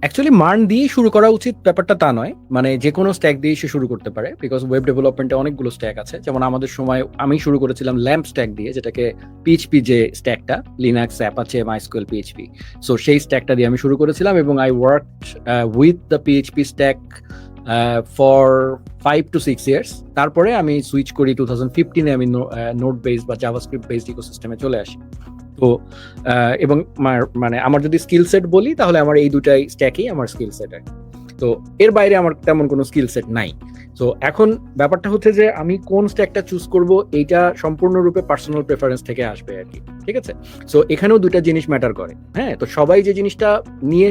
Actually মার্ন দিয়ে শুরু করা উচিত ব্যাপারটা তা নয়। মানে যে কোনো স্ট্যাক দিয়ে সে শুরু করতে পারে বিকজ ওয়েব ডেভেলপমেন্টে অনেকগুলো স্ট্যাক আছে। যেমন আমাদের সময় আমি শুরু করেছিলাম ল্যাম্প স্ট্যাক দিয়ে, যেটাকে পিএইচপি যে স্ট্যাকটা লিনাক্স অ্যাপ আছে মাইস্কুয়েল পিএইচপি সো সেই স্ট্যাকটা দিয়ে আমি শুরু করেছিলাম এবং I work with the PHP stack for five to six years তারপরে আমি সুইচ করি টু থাউজেন্ড ফিফটিনে আমি নোট বেস বা জাভাস্ক্রিপ্ট বেসড ইকোসিস্টেমে চলে আসি। তো এবং মানে আমার যদি স্কিল সেট বলি, তাহলে আমার এই দুটাই স্ট্যাকই আমার স্কিল সেট তো, এর বাইরে আমার তেমন কোনো স্কিল সেট নাই। তো, এখন ব্যাপারটা হচ্ছে যে, আমি কোন স্ট্যাকটা চুজ করব, এইটা সম্পূর্ণরূপে পার্সোনাল প্রেফারেন্স থেকে আসবে আর কি, ঠিক আছে? সো এখানেও দুটা জিনিস ম্যাটার করে হ্যাঁ? তো সবাই যে জিনিসটা নিয়ে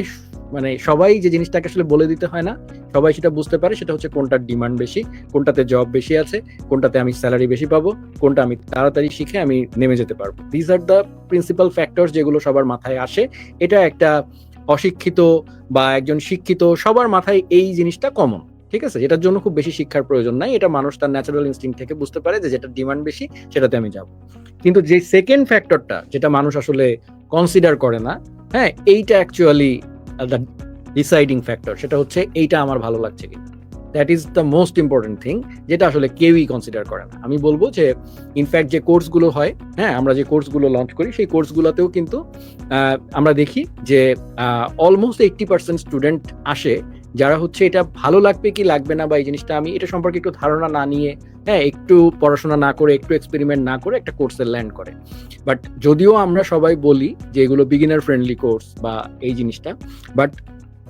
মানে সবাই যে জিনিসটাকে আসলে বলে দিতে হয় না, সবাই সেটা বুঝতে পারে, সেটা হচ্ছে কোনটার ডিমান্ড বেশি, কোনটাতে জব বেশি আছে, কোনটাতে আমি স্যালারি বেশি পাবো, কোনটা আমি তাড়াতাড়ি শিখে আমি নেমে যেতে পারব। These are the principal factors যেগুলো সবার মাথায় আসে। এটা একটা অশিক্ষিত বা একজন শিক্ষিত সবার মাথায় এই জিনিসটা কমন ঠিক আছে? এটার জন্য খুব বেশি শিক্ষার প্রয়োজন নাই। এটা মানুষ তার ন্যাচারাল ইনস্টিং থেকে বুঝতে পারে যে যেটা ডিমান্ড বেশি, সেটাতে আমি যাব। কিন্তু যে সেকেন্ড ফ্যাক্টরটা যেটা মানুষ আসলে কনসিডার করে না হ্যাঁ এইটা অ্যাকচুয়ালি দ্য ডিসাইডিং ফ্যাক্টর সেটা হচ্ছে এইটা আমার ভালো লাগছে কি। That is the most important thing যেটা আসলে কেউই কনসিডার করে না। আমি বলব যে ইনফ্যাক্ট যে কোর্সগুলো হয় হ্যাঁ আমরা যে কোর্সগুলো লঞ্চ করি, সেই কোর্সগুলোতেও কিন্তু আমরা দেখি যে অলমোস্ট এইট্টি পার্সেন্ট স্টুডেন্ট আসে যারা হচ্ছে এটা ভালো লাগবে কি লাগবে না বা এই জিনিসটা আমি এটা সম্পর্কে একটু ধারণা না নিয়ে হ্যাঁ একটু পড়াশোনা না করে, একটু এক্সপেরিমেন্ট না করে একটা কোর্সে ল্যান্ড করে। বাট যদিও আমরা সবাই বলি যে এগুলো বিগিনার ফ্রেন্ডলি কোর্স বা এই জিনিসটা বাট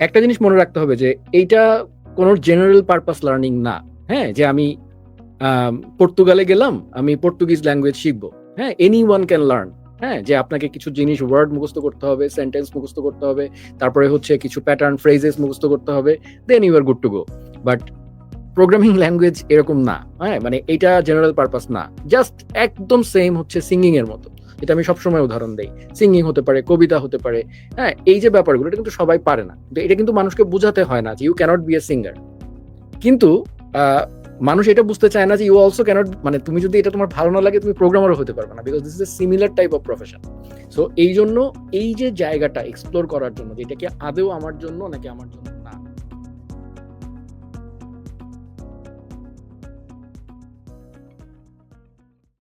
একটা জিনিস মনে রাখতে হবে যে এইটা কোনো জেনারেল পারপাস লার্নিং না হ্যাঁ যে আমি পর্তুগালে গেলাম, আমি পর্তুগিজ ল্যাঙ্গুয়েজ শিখব হ্যাঁ এনি ওয়ান ক্যান লার্ন হ্যাঁ যে আপনাকে কিছু জিনিস ওয়ার্ড মুখস্থ করতে হবে সেন্টেন্স মুখস্থ করতে হবে, তারপরে হচ্ছে কিছু প্যাটার্ন ফ্রেজেস মুখস্থ করতে হবে then you are good to go but programming language এরকম না হ্যাঁ মানে এটা জেনারেল পারপাস না। জাস্ট একদম সেম হচ্ছে সিঙ্গিং এর মতো। এটা আমি সবসময় উদাহরণ দিই। সিঙ্গিং হতে পারে, কবিতা হতে পারে হ্যাঁ এই যে ব্যাপারগুলো, এটা কিন্তু সবাই পারে না। এটা কিন্তু মানুষকে বোঝাতে হয় না যে you cannot be a singer কিন্তু মানুষ এটা বুঝতে চায় না যে ইউ অলসো ক্যানট মানে তুমি যদি এটা তোমার ভালো না লাগে, তুমি প্রোগ্রামারও হতে পারবে না because this a similar type of profession so এই জন্য এই যে জায়গাটা এক্সপ্লোর করার জন্য যে এটাকে আদৌ আমার জন্য নাকি আমার জন্য